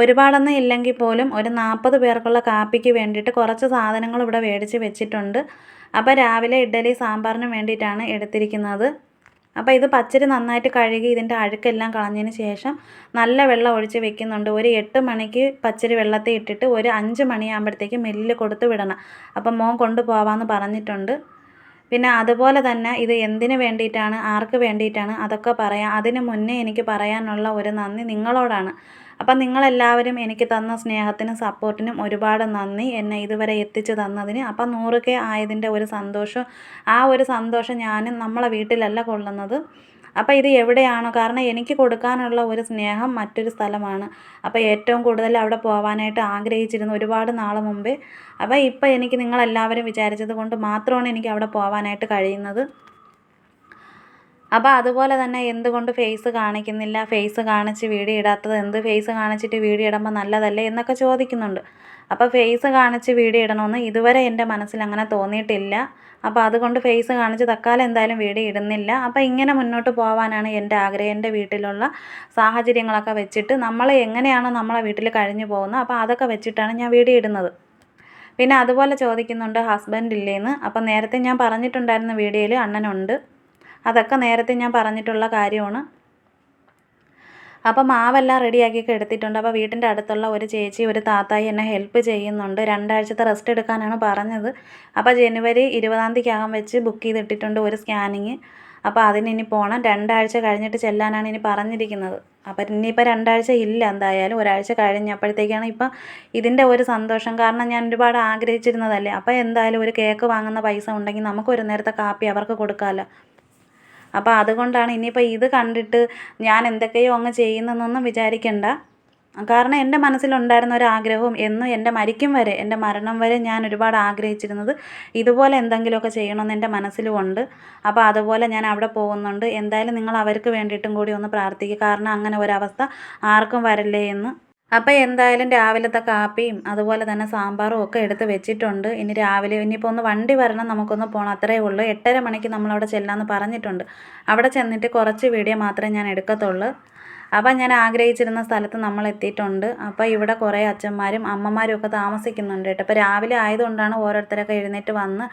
ഒരുപാടൊന്നും ഇല്ലെങ്കിൽ പോലും ഒരു നാൽപ്പത് പേർക്കുള്ള കാപ്പിക്ക് വേണ്ടിയിട്ട് കുറച്ച് സാധനങ്ങൾ ഇവിടെ മേടിച്ച് വെച്ചിട്ടുണ്ട്. അപ്പോൾ രാവിലെ ഇഡ്ഡലി സാമ്പാറിന് വേണ്ടിയിട്ടാണ് എടുത്തിരിക്കുന്നത്. അപ്പോൾ ഇത് പച്ചരി നന്നായിട്ട് കഴുകി ഇതിന്റെ അഴുക്കെല്ലാം കളഞ്ഞതിന് ശേഷം നല്ല വെള്ളം ഒഴിച്ച് വെക്കുന്നുണ്ട്. ഒരു എട്ട് മണിക്ക് പച്ചരി വെള്ളത്തിൽ ഇട്ടിട്ട് ഒരു അഞ്ച് മണിയാകുമ്പോഴത്തേക്ക് മില്ലിൽ കൊടുത്ത് വിടണം. അപ്പം മോൻ കൊണ്ടുപോകാമെന്ന് പറഞ്ഞിട്ടുണ്ട്. പിന്നെ അതുപോലെ തന്നെ ഇത് എന്തിന് വേണ്ടിയിട്ടാണ് ആർക്ക് വേണ്ടിയിട്ടാണ് അതൊക്കെ പറയാം. അതിന് മുന്നേ എനിക്ക് പറയാനുള്ള ഒരു നന്ദി നിങ്ങളോടാണ്. അപ്പം നിങ്ങളെല്ലാവരും എനിക്ക് തന്ന സ്നേഹത്തിനും സപ്പോർട്ടിനും ഒരുപാട് നന്ദി. എന്നെ ഇതുവരെ എത്തിച്ചു തന്നതിന്. അപ്പം നൂറ് കെ ആയതിന്റെ ഒരു സന്തോഷം ആ ഒരു സന്തോഷം ഞാനും നമ്മളെ വീട്ടിലല്ല കൊള്ളുന്നത്. അപ്പോൾ ഇത് എവിടെയാണോ കാരണം എനിക്ക് കൊടുക്കാനുള്ള ഒരു സ്നേഹം മറ്റൊരു സ്ഥലമാണ്. അപ്പോൾ ഏറ്റവും കൂടുതൽ അവിടെ പോകാനായിട്ട് ആഗ്രഹിച്ചിരുന്നു ഒരുപാട് നാൾ മുമ്പേ. അപ്പോൾ ഇപ്പോൾ എനിക്ക് നിങ്ങളെല്ലാവരും വിചാരിച്ചത് കൊണ്ട് മാത്രമാണ് എനിക്ക് അവിടെ പോകാനായിട്ട് കഴിയുന്നത്. അപ്പോൾ അതുപോലെ തന്നെ എന്തുകൊണ്ട് ഫേസ് കാണിക്കുന്നില്ല? ഫേസ് കാണിച്ച് വീഡിയോ ഇടാത്തത് എന്ത് ഫേസ് കാണിച്ചിട്ട് വീഡിയോ ഇടുമ്പോൾ നല്ലതല്ലേ എന്നൊക്കെ ചോദിക്കുന്നുണ്ട്. അപ്പോൾ ഫേസ് കാണിച്ച് വീഡിയോ ഇടണമെന്ന് ഇതുവരെ എന്റെ മനസ്സിൽ അങ്ങനെ തോന്നിയിട്ടില്ല. അപ്പോൾ അതുകൊണ്ട് ഫേസ് കാണിച്ച് തക്കാലം എന്തായാലും വീഡിയോ ഇടുന്നില്ല. അപ്പോൾ ഇങ്ങനെ മുന്നോട്ട് പോകാനാണ് എന്റെ ആഗ്രഹം. എന്റെ വീട്ടിലുള്ള സാഹചര്യങ്ങളൊക്കെ വെച്ചിട്ട് നമ്മൾ എങ്ങനെയാണോ നമ്മളെ വീട്ടിൽ കഴിഞ്ഞു പോകുന്നത്. അപ്പോൾ അതൊക്കെ വെച്ചിട്ടാണ് ഞാൻ വീഡിയോ ഇടുന്നത്. പിന്നെ അതുപോലെ ചോദിക്കുന്നുണ്ട് ഹസ്ബൻഡ് ഇല്ലേന്ന്? അപ്പം നേരത്തെ ഞാൻ പറഞ്ഞിട്ടുണ്ടായിരുന്ന വീഡിയോയിൽ അണ്ണനുണ്ട്. അതൊക്കെ നേരത്തെ ഞാൻ പറഞ്ഞിട്ടുള്ള കാര്യമാണ്. അപ്പോൾ മാവെല്ലാം റെഡിയാക്കിയൊക്കെ എടുത്തിട്ടുണ്ട്. അപ്പോൾ വീട്ടിന്റെ അടുത്തുള്ള ഒരു ചേച്ചി ഒരു താത്തായി എന്നെ ഹെൽപ്പ് ചെയ്യുന്നുണ്ട്. രണ്ടാഴ്ചത്തെ റെസ്റ്റ് എടുക്കാനാണ് പറഞ്ഞത്. അപ്പോൾ ജനുവരി ഇരുപതാം തീയതിക്കകം വെച്ച് ബുക്ക് ചെയ്തിട്ടിട്ടുണ്ട് ഒരു സ്കാനിങ് അപ്പോൾ അതിന് ഇനി പോകണം രണ്ടാഴ്ച കഴിഞ്ഞിട്ട് ചെല്ലാനാണ് ഇനി പറഞ്ഞിരിക്കുന്നത്. അപ്പം ഇനിയിപ്പോൾ രണ്ടാഴ്ച ഇല്ല എന്തായാലും. ഒരാഴ്ച കഴിഞ്ഞപ്പോഴത്തേക്കാണ് ഇപ്പം ഇതിന്റെ ഒരു സന്തോഷം. കാരണം ഞാൻ ഒരുപാട് ആഗ്രഹിച്ചിരുന്നതല്ലേ. അപ്പോൾ എന്തായാലും ഒരു കേക്ക് വാങ്ങുന്ന പൈസ ഉണ്ടെങ്കിൽ നമുക്ക് ഒരു നേരത്തെ കാപ്പി അവർക്ക് കൊടുക്കാമല്ലോ അപ്പോൾ അതുകൊണ്ടാണ് ഇനിയിപ്പോൾ ഇത് കണ്ടിട്ട് ഞാൻ എന്തൊക്കെയോ അങ്ങ് ചെയ്യുന്നെന്നൊന്നും വിചാരിക്കണ്ട. കാരണം എന്റെ മനസ്സിലുണ്ടായിരുന്ന ഒരു ആഗ്രഹവും എന്നും എന്റെ മരിക്കും വരെ എന്റെ മരണം വരെ ഞാൻ ഒരുപാട് ആഗ്രഹിച്ചിരുന്നത് ഇതുപോലെ എന്തെങ്കിലുമൊക്കെ ചെയ്യണമെന്ന് എന്റെ മനസ്സിലും ഉണ്ട്. അപ്പോൾ അതുപോലെ ഞാൻ അവിടെ പോകുന്നുണ്ട്. എന്തായാലും നിങ്ങൾ അവർക്ക് വേണ്ടിയിട്ടും കൂടി ഒന്ന് പ്രാർത്ഥിക്കുക കാരണം അങ്ങനെ ഒരവസ്ഥ ആർക്കും വരല്ലേ എന്ന്. അപ്പോൾ എന്തായാലും രാവിലത്തെ കാപ്പിയും അതുപോലെ തന്നെ സാമ്പാറും ഒക്കെ എടുത്ത് വെച്ചിട്ടുണ്ട്. ഇനി രാവിലെ ഇനിയിപ്പോൾ ഒന്ന് വണ്ടി വരണം നമുക്കൊന്ന് പോകണം അത്രയേ ഉള്ളൂ. എട്ടര മണിക്ക് നമ്മളവിടെ ചെല്ലാമെന്ന് പറഞ്ഞിട്ടുണ്ട്. അവിടെ ചെന്നിട്ട് കുറച്ച് വീഡിയോ മാത്രമേ ഞാൻ എടുക്കത്തുള്ളൂ. അപ്പം ഞാൻ ആഗ്രഹിച്ചിരുന്ന സ്ഥലത്ത് നമ്മൾ എത്തിയിട്ടുണ്ട് അപ്പം ഇവിടെ കുറേ അച്ഛന്മാരും അമ്മമാരും ഒക്കെ താമസിക്കുന്നുണ്ട് കേട്ടോ. അപ്പോൾ രാവിലെ ആയതുകൊണ്ടാണ് ഓരോരുത്തരൊക്കെ എഴുന്നേറ്റ് വന്ന്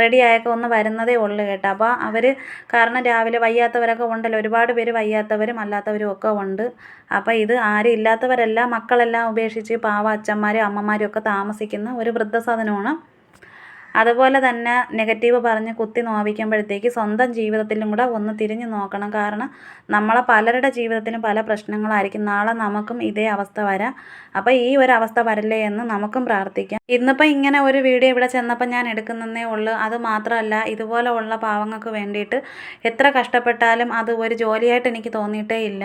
റെഡി ആയൊക്കെ ഒന്ന് വരുന്നതേ ഉള്ളൂ കേട്ടോ. അപ്പോൾ അവർ കാരണം രാവിലെ വയ്യാത്തവരൊക്കെ ഉണ്ടല്ലോ. ഒരുപാട് പേര് വയ്യാത്തവരും അല്ലാത്തവരും ഒക്കെ ഉണ്ട്. അപ്പോൾ ഇത് ആരും ഇല്ലാത്തവരല്ല. മക്കളെല്ലാം ഉപേക്ഷിച്ച് പാവ അച്ഛന്മാരും അമ്മമാരും ഒക്കെ താമസിക്കുന്ന ഒരു വൃദ്ധസദനമാണ് അതുപോലെ തന്നെ നെഗറ്റീവ് പറഞ്ഞ് കുത്തി നോവിക്കുമ്പോഴത്തേക്ക് സ്വന്തം ജീവിതത്തിലും കൂടെ ഒന്ന് തിരിഞ്ഞു നോക്കണം. കാരണം നമ്മളെ പലരുടെ ജീവിതത്തിലും പല പ്രശ്നങ്ങളായിരിക്കും. നാളെ നമുക്കും ഇതേ അവസ്ഥ വരാം. അപ്പോൾ ഈ ഒരു അവസ്ഥ വരല്ലേ എന്ന് നമുക്കും പ്രാർത്ഥിക്കാം. ഇന്നിപ്പോൾ ഇങ്ങനെ ഒരു വീഡിയോ ഇവിടെ ചെന്നപ്പോൾ ഞാൻ എടുക്കുന്നതേ ഉള്ളൂ. അത് മാത്രമല്ല ഇതുപോലെ ഉള്ള പാവങ്ങൾക്ക് വേണ്ടിയിട്ട് എത്ര കഷ്ടപ്പെട്ടാലും അത് ഒരു ജോലിയായിട്ട് എനിക്ക് തോന്നിയിട്ടേ ഇല്ല.